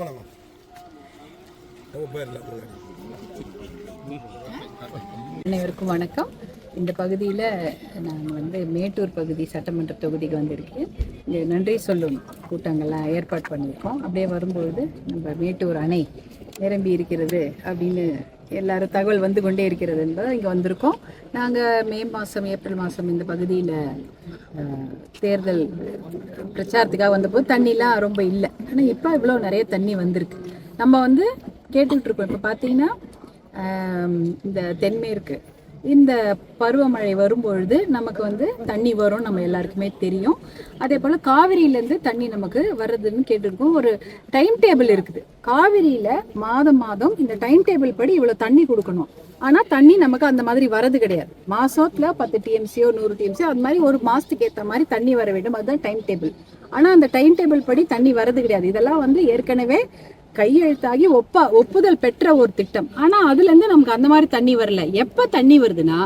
போலாமா அனைவருக்கும் வணக்கம். இந்த பகுதியில் நான் வந்து மேட்டூர் பகுதி சட்டமன்ற தொகுதிக்கு வந்திருக்கேன். இங்கே நன்றி சொல்லும் கூட்டங்கள்லாம் ஏற்பாடு பண்ணியிருக்கோம். அப்படியே வரும்பொழுது நம்ம மேட்டூர் அணை நிரம்பி இருக்கிறது அப்படின்னு எல்லாரும் தகவல் வந்து கொண்டே இருக்கிறது என்பதை இங்கே வந்திருக்கோம். நாங்கள் மே மாதம் ஏப்ரல் மாதம் இந்த பகுதியில் தேர்தல் பிரச்சாரத்துக்காக வந்தபோது தண்ணிலாம் ரொம்ப இல்லை. ஆனால் இப்போ இவ்வளோ நிறைய தண்ணி வந்திருக்கு. நம்ம வந்து கேட்டுக்கிட்டு இருக்கோம். இப்போ பார்த்தீங்கன்னா இந்த தென்மேற்கு இந்த பருவமழை வரும்பொழுது நமக்கு வந்து தண்ணி வரும் நம்ம எல்லாருக்குமே தெரியும். அதே போல் காவிரியிலேருந்து தண்ணி நமக்கு வர்றதுன்னு கேட்டிருக்கோம். ஒரு டைம் டேபிள் இருக்குது. காவிரியில் மாதம் மாதம் இந்த டைம் டேபிள் படி இவ்வளோ தண்ணி கொடுக்கணும். ஆனால் தண்ணி நமக்கு அந்த மாதிரி வரது கிடையாது. மாசத்துல பத்து டிஎம்சியோ நூறு டிஎம்சியோ அது மாதிரி ஒரு மாதத்துக்கு ஏற்ற மாதிரி தண்ணி வர வேண்டும். அதுதான் டைம் டேபிள் ஆனால் அந்த டைம் டேபிள் படி தண்ணி வரது கிடையாது. இதெல்லாம் வந்து ஏற்கனவே கையெழுத்தாகி ஒப்ப ஒப்புதல் பெற்ற ஒரு திட்டம். ஆனா அதுல இருந்து நமக்கு அந்த மாதிரி தண்ணி வரல. எப்ப தண்ணி வருதுன்னா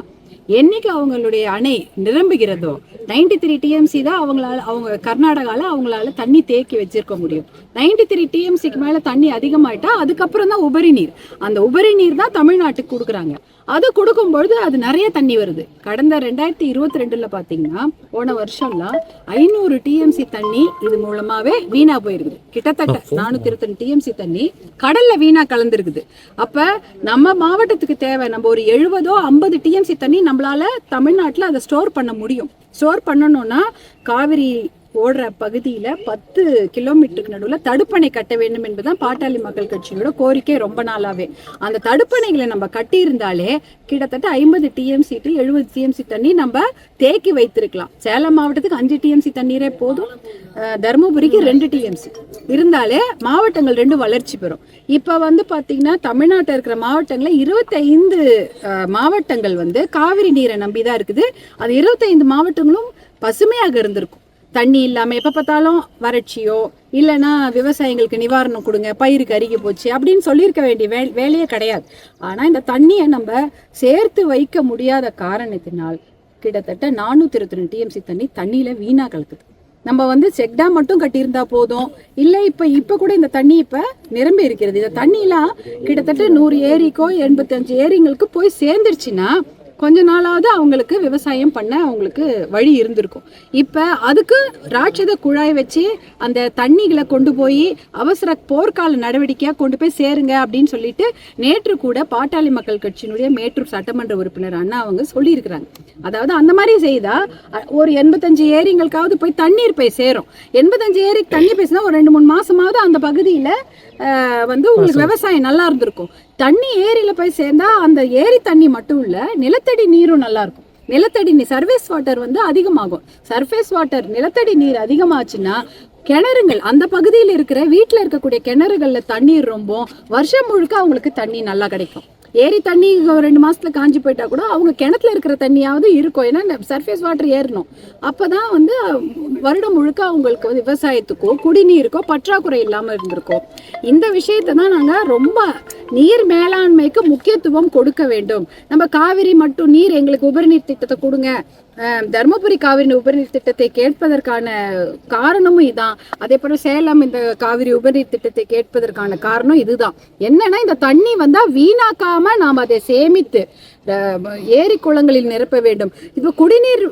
என்னைக்கு அவங்களுடைய அணை நிரம்புகிறதோ 93 த்ரீ டிஎம்சி தான் அவங்களால அவங்க கர்நாடகால அவங்களால தண்ணி தேக்கி வச்சிருக்க முடியும். 93 த்ரீ டிஎம்சிக்கு மேல தண்ணி அதிகமாயிட்டா அதுக்கப்புறம் தான் உபரி நீர். அந்த உபரி நீர் தான் தமிழ்நாட்டுக்கு கொடுக்குறாங்க. அது கொடுக்கும் பொழுது அது நிறைய தண்ணி வருது. கடந்த ரெண்டாயிரத்தி இருபத்தி ரெண்டுல பாத்தீங்கன்னா போன வருஷம்லாம் ஐநூறு டிஎம்சி தண்ணி இது மூலமாவே வீணா போயிருக்குது. கிட்டத்தட்ட நானூத்தி இருபத்தி டிஎம்சி தண்ணி கடல்ல வீணா கலந்துருக்குது. அப்ப நம்ம மாவட்டத்துக்கு தேவை நம்ம ஒரு எழுபதோ ஐம்பது டிஎம்சி தண்ணி நம்மளால தமிழ்நாட்டுல அதை ஸ்டோர் பண்ண முடியும். ஸ்டோர் பண்ணணும்னா காவிரி ஓடுற பகுதியில் பத்து கிலோமீட்டருக்கு நடுவில் தடுப்பணை கட்ட வேண்டும் என்பதுதான் பாட்டாளி மக்கள் கட்சியோட கோரிக்கை ரொம்ப நாளாவே. அந்த தடுப்பணைகளை நம்ம கட்டியிருந்தாலே கிட்டத்தட்ட ஐம்பது டிஎம்சி டு எழுபது டிஎம்சி தண்ணி நம்ம தேக்கி வைத்திருக்கலாம். சேலம் மாவட்டத்துக்கு அஞ்சு டிஎம்சி தண்ணீரே போதும். தருமபுரிக்கு ரெண்டு டிஎம்சி இருந்தாலே மாவட்டங்கள் ரெண்டும் வளர்ச்சி பெறும். இப்போ வந்து பார்த்தீங்கன்னா தமிழ்நாட்டில் இருக்கிற மாவட்டங்களில் இருபத்தைந்து மாவட்டங்கள் வந்து காவிரி நீரை நம்பி தான் இருக்குது. அது இருபத்தைந்து மாவட்டங்களும் பசுமையாக இருந்திருக்கும். தண்ணி இல்லாமல் எப்போ பார்த்தாலும் வறட்சியோ இல்லைன்னா விவசாயிங்களுக்கு நிவாரணம் கொடுங்க பயிருக்கு அருகி போச்சு அப்படின்னு சொல்லியிருக்க வேண்டிய வே வேலையே கிடையாது. ஆனால் இந்த தண்ணியை நம்ம சேர்த்து வைக்க முடியாத காரணத்தினால் கிட்டத்தட்ட நானூற்றி இருபத்தி ரெண்டு டிஎம்சி தண்ணி தண்ணியில் வீணாக கலக்குது. நம்ம வந்து செக் டேம் மட்டும் கட்டியிருந்தா போதும். இல்லை இப்போ இப்போ கூட இந்த தண்ணி இப்போ நிரம்பி இருக்கிறது. இந்த தண்ணிலாம் கிட்டத்தட்ட நூறு ஏரிக்கோ எண்பத்தஞ்சு ஏரிங்களுக்கு போய் சேர்ந்துருச்சுன்னா கொஞ்ச நாளாவது அவங்களுக்கு விவசாயம் பண்ண அவங்களுக்கு வழி இருந்திருக்கும். இப்போ அதுக்கு ராட்சத குழாய் வச்சு அந்த தண்ணிகளை கொண்டு போய் அவசர போர்க்கால நடவடிக்கையாக கொண்டு போய் சேருங்க அப்படின்னு சொல்லிட்டு நேற்று கூட பாட்டாளி மக்கள் கட்சியினுடைய மேட்டூர் சட்டமன்ற உறுப்பினர் அண்ணா அவங்க சொல்லியிருக்கிறாங்க. அதாவது அந்த மாதிரி செய்தா ஒரு எண்பத்தஞ்சு ஏரிங்களுக்காவது போய் தண்ணீர் போய் சேரும். எண்பத்தஞ்சு ஏரிக்கு தண்ணி பேசினா ஒரு ரெண்டு மூணு மாசமாவது அந்த பகுதியில் வந்து உங்களுக்கு விவசாயம் நல்லா இருந்திருக்கும். தண்ணி ஏரியில் போய் சேர்ந்தா அந்த ஏரி தண்ணி மட்டும் இல்லை நிலத்தடி நீரும் நல்லா இருக்கும். நிலத்தடி நீர் சர்ஃபேஸ் வாட்டர் வந்து அதிகமாகும். சர்ஃபேஸ் வாட்டர் நிலத்தடி நீர் அதிகமாச்சுன்னா கிணறுங்கள் அந்த பகுதியில் இருக்கிற வீட்டில் இருக்கக்கூடிய கிணறுகளில் தண்ணீர் ரொம்ப வருஷம் முழுக்க அவங்களுக்கு தண்ணி நல்லா கிடைக்கும். ஏரி தண்ணி ஒரு ரெண்டு மாசத்துல காஞ்சி போயிட்டா கூட அவங்க கிணத்துல இருக்கிற தண்ணியாவது இருக்கும். ஏன்னா சர்ஃபேஸ் வாட்டர் ஏறணும். அப்பதான் வந்து வருடம் முழுக்க அவங்களுக்கு வந்து விவசாயத்துக்கோ குடிநீருக்கோ பற்றாக்குறை இல்லாம இருந்திருக்கும். இந்த விஷயத்தை தான் நாங்க ரொம்ப நீர் மேலாண்மைக்கு முக்கியத்துவம் கொடுக்க வேண்டும். நம்ம காவிரி மட்டும் நீர் எங்களுக்கு உபரிநீர் திட்டத்தை கொடுங்க. தருமபுரி காவிரி உபரிநீர் திட்டத்தை கேட்பதற்கான காரணமும் இதான். அதே போல சேலம் இந்த காவிரி உபரிநீர் திட்டத்தை கேட்பதற்கான காரணம் இதுதான். என்னன்னா இந்த தண்ணி வந்தா வீணாக்காம நாம் அதை சேமித்து ஏரி குளங்களில் நிரப்ப வேண்டும். இப்போ குடிநீர்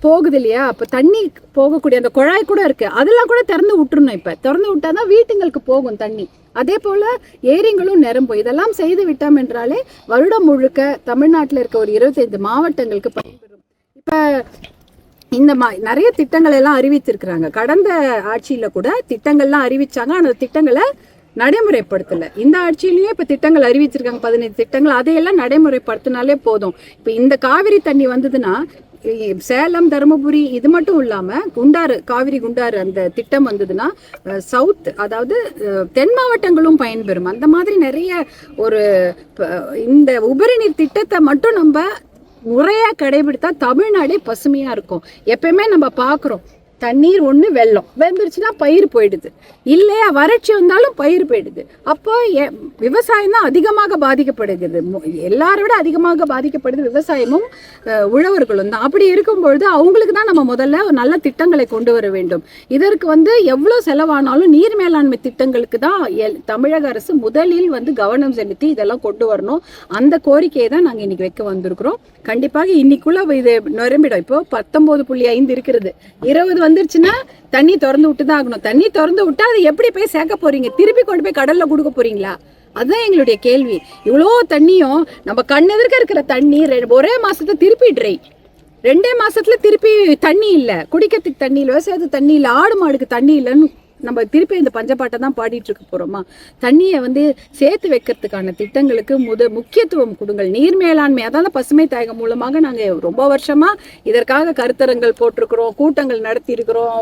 போகுது இல்லையா அப்ப தண்ணி போகக்கூடிய அந்த குழாய் கூட இருக்கு. அதெல்லாம் கூட திறந்து விட்டுறணும் இப்ப. திறந்து விட்டாதான் வீட்டுங்களுக்கு போகும் தண்ணி. அதே போல ஏரிங்களும் நிரம்பும். இதெல்லாம் செய்து விட்டோம் என்றாலே வருடம் முழுக்க தமிழ்நாட்டில் இருக்க ஒரு இருபத்தைந்து மாவட்டங்களுக்கு பயன்பெறும். இப்ப இந்த மா நிறைய திட்டங்கள் எல்லாம் அறிவித்திருக்கிறாங்க. கடந்த ஆட்சியில கூட திட்டங்கள்லாம் அறிவிச்சாங்க. அந்த திட்டங்களை நடைமுறைப்படுத்தல. இந்த ஆட்சியிலேயே இப்ப திட்டங்கள் அறிவிச்சிருக்காங்க பதினைந்து திட்டங்கள் அதையெல்லாம் நடைமுறைப்படுத்தினாலே போதும். இப்ப இந்த காவிரி தண்ணி வந்ததுன்னா சேலம் தருமபுரி இது மட்டும் இல்லாமல் குண்டாறு காவிரி குண்டாறு அந்த திட்டம் வந்ததுன்னா சவுத் அதாவது தென் மாவட்டங்களும் பயன்பெறும். அந்த மாதிரி நிறைய ஒரு ப- இந்த உபரிநீர் திட்டத்தை மட்டும் நம்ம முறையாக கடைபிடித்தா தமிழ்நாடே பசுமையாக இருக்கும். எப்பயுமே நம்ம பார்க்குறோம் தண்ணீர் ஒன்று வெள்ளம். வெந்துருச்சுன்னா பயிர் போயிடுது. இல்லையா வறட்சி வந்தாலும் பயிர் போயிடுது. அப்போ எ- விவசாயம் தான் அதிகமாக பாதிக்கப்படுகிறது. எல்லாரை விட அதிகமாக பாதிக்கப்படுது விவசாயமும் உழவர்களும் தான். அப்படி இருக்கும்பொழுது அவங்களுக்கு தான் நம்ம முதல்ல நல்ல திட்டங்களை கொண்டு வர வேண்டும். இதற்கு வந்து எவ்வளோ செலவானாலும் நீர் மேலாண்மை திட்டங்களுக்கு தான் எல்- தமிழக அரசு முதலில் வந்து கவனம் செலுத்தி இதெல்லாம் கொண்டு வரணும். அந்த கோரிக்கையை தான் நாங்கள் இன்னைக்கு வைக்க வந்திருக்கிறோம். கண்டிப்பாக இன்னைக்குள்ள இது நிரம்பிடும். இப்போ பத்தொன்பது புள்ளி ஐந்து இருக்கிறது. இருபது வந்துருச்சுன்னா தண்ணி திறந்து விட்டு தான் ஆகணும். தண்ணி திறந்து விட்டா அதை எப்படி போய் சேர்க்க போறீங்க? திருப்பி கொண்டு போய் கடல்ல கொடுக்க போறீங்களா? அதுதான் எங்களுடைய கேள்வி. இவ்வளோ தண்ணியும் நம்ம கண்ணெதிர்க்க இருக்கிற தண்ணி ரெ- ஒரே மாதத்தை திருப்பி ட்ரை ரெண்டே மாதத்தில் திருப்பி தண்ணி இல்லை. குடிக்கிறதுக்கு தண்ணி இல்லை விவசாயத்துக்கு தண்ணி இல்லை ஆடு மாடுக்கு தண்ணி இல்லைன்னு நம்ம திருப்பி இந்த பஞ்சப்பாட்டை தான் பாடிட்டு இருக்க போகிறோமா தண்ணியை வந்து சேர்த்து வைக்கிறதுக்கான திட்டங்களுக்கு முத முக்கியத்துவம் கொடுங்கள். நீர் மேலாண்மை அதான் பசுமை தாயகம் மூலமாக நாங்கள் ரொம்ப வருஷமாக இதற்காக கருத்தரங்கள் போட்டிருக்கிறோம் கூட்டங்கள் நடத்தியிருக்கிறோம்.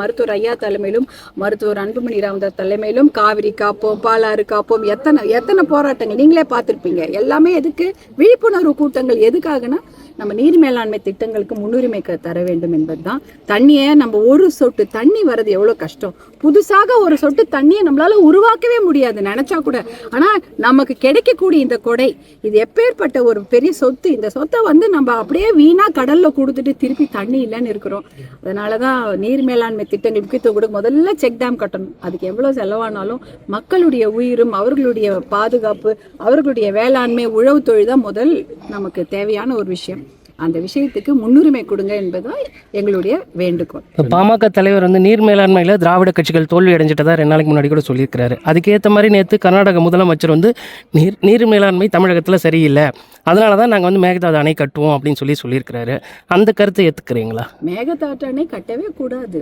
மருத்துவர் ஐயா தலைமையிலும் மருத்துவர் அன்புமணி ராமதாஸ் தலைமையிலும் காவிரி காப்போம் பாலாறு காப்போம் எத்தனை எத்தனை போராட்டங்கள் நீங்களே பார்த்துருப்பீங்க. எல்லாமே எதுக்கு? விழிப்புணர்வு கூட்டங்கள் எதுக்காகனா நம்ம நீர் மேலாண்மை திட்டங்களுக்கு முன்னுரிமை தர வேண்டும் என்பதுதான். தண்ணியை நம்ம ஒரு சொட்டு தண்ணி வர்றது எவ்வளோ கஷ்டம்? புதுசாக ஒரு சொட்டு தண்ணியை நம்மளால உருவாக்கவே முடியாது நினைச்சா கூட. ஆனால் நமக்கு கிடைக்கக்கூடிய இந்த கொடை இது எப்பேற்பட்ட ஒரு பெரிய சொத்து இந்த சொத்தை வந்து நம்ம அப்படியே வீணாக கடலில் கொடுத்துட்டு திருப்பி தண்ணி இல்லைன்னு இருக்கிறோம். அதனால தான் நீர் மேலாண்மை திட்டங்கள் முக்கியத்துவம் கொடுக்க முதல்ல செக் டேம் கட்டணும். அதுக்கு எவ்வளோ செலவானாலும் மக்களுடைய உயிரும் அவர்களுடைய பாதுகாப்பு அவர்களுடைய வேளாண்மை உழவு தொழில் தான் முதல் நமக்கு தேவையான ஒரு விஷயம். அந்த விஷயத்துக்கு முன்னுரிமை கொடுங்க என்பதுதான் எங்களுடைய வேண்டுகோள். பாமக தலைவர் வந்து நீர் மேலாண்மையில் திராவிட கட்சிகள் தோல்வி அடைஞ்சிட்டதா ரெண்டு நாளைக்கு முன்னாடி கூட சொல்லியிருக்கிறாரு. அதுக்கேற்ற மாதிரி நேற்று கர்நாடக முதலமைச்சர் வந்து நீர் நீர் மேலாண்மை தமிழகத்தில் சரியில்லை. அதனால தான் நாங்கள் வந்து மேகதாது அணை கட்டுவோம் அப்படின்னு சொல்லி சொல்லியிருக்கிறாரு. அந்த கருத்தை ஏற்றுக்கிறீங்களா மேகதாட்டானை கட்டவே கூடாது.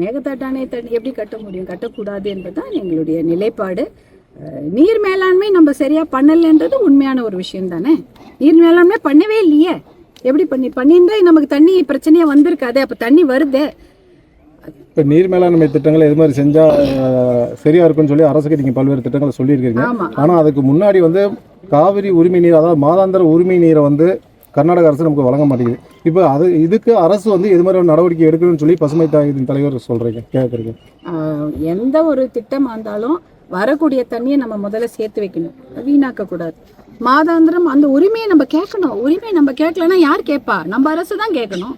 மேகதாட்டானை தண்ணி எப்படி கட்ட முடியும்? கட்டக்கூடாது என்பதுதான் எங்களுடைய நிலைப்பாடு. நீர் மேலாண்மை நம்ம சரியா பண்ணலைன்றது உண்மையான ஒரு விஷயம் தானே நீர் மேலாண்மை பண்ணவே இல்லையே. எப்படி பண்ணி பண்ணியிருந்தா நமக்கு தண்ணி பிரச்சனையே வந்திருக்காதே அப்ப தண்ணி வருதே. இப்போ நீர் மேலாண்மை திட்டங்கள் எது மாதிரி செஞ்சால் சரியா இருக்கும்னு சொல்லி அரசுக்கு நீங்கள் பல்வேறு திட்டங்களை சொல்லியிருக்கீங்க. ஆனால் அதுக்கு முன்னாடி வந்து காவிரி உரிமை நீர் அதாவது மாதாந்திர உரிமை நீரை வந்து கர்நாடக அரசு நமக்கு வழங்க மாட்டேங்குது. இப்போ அது இதுக்கு அரசு வந்து எது மாதிரி ஒரு நடவடிக்கை எடுக்கணும்னு சொல்லி பசுமை தாயத்தின் தலைவர் சொல்கிறீங்க கேட்குறீங்க எந்த ஒரு திட்டமாக இருந்தாலும் வரக்கூடிய தண்ணியை நம்ம முதல்ல சேர்த்து வைக்கணும். வீணாக்க கூடாது மாதாந்திரம் அந்த உரிமையை நம்ம கேட்கணும். உரிமையை நம்ம கேட்கலன்னா யார் கேட்பா? நம்ம அரசு தான் கேட்கணும்.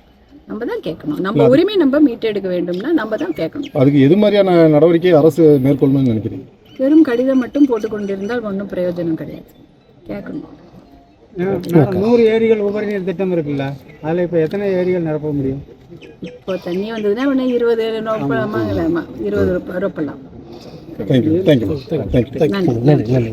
நம்ம தான் கேட்கணும். நம்ம உரிமை நம்ம மீட்டெடுக்க வேண்டும்னா நம்ம தான் கேட்கணும். அதுக்கு எது மாதிரியான நடவடிக்கை அரசு மேற்கொள்ளணும்னு நினைக்கிறீங்க? வெறும் கடிதம் மட்டும் போட்டு கொண்டிருந்தால் ஒன்றும் பிரயோஜனம் கிடையாது. கேட்கணும். நூறு ஏரிகள் உபரி நீர் திட்டம் இருக்குல்ல அதில் இப்போ எத்தனை ஏரிகள் நிரப்ப முடியும்? இப்போ தண்ணி வந்ததுன்னா உடனே இருபது இருபது ரொப்பலாம் தேங்க்யூ தேங்க்யூ தேங்க்யூ நன்றி. நன்றி நன்றி.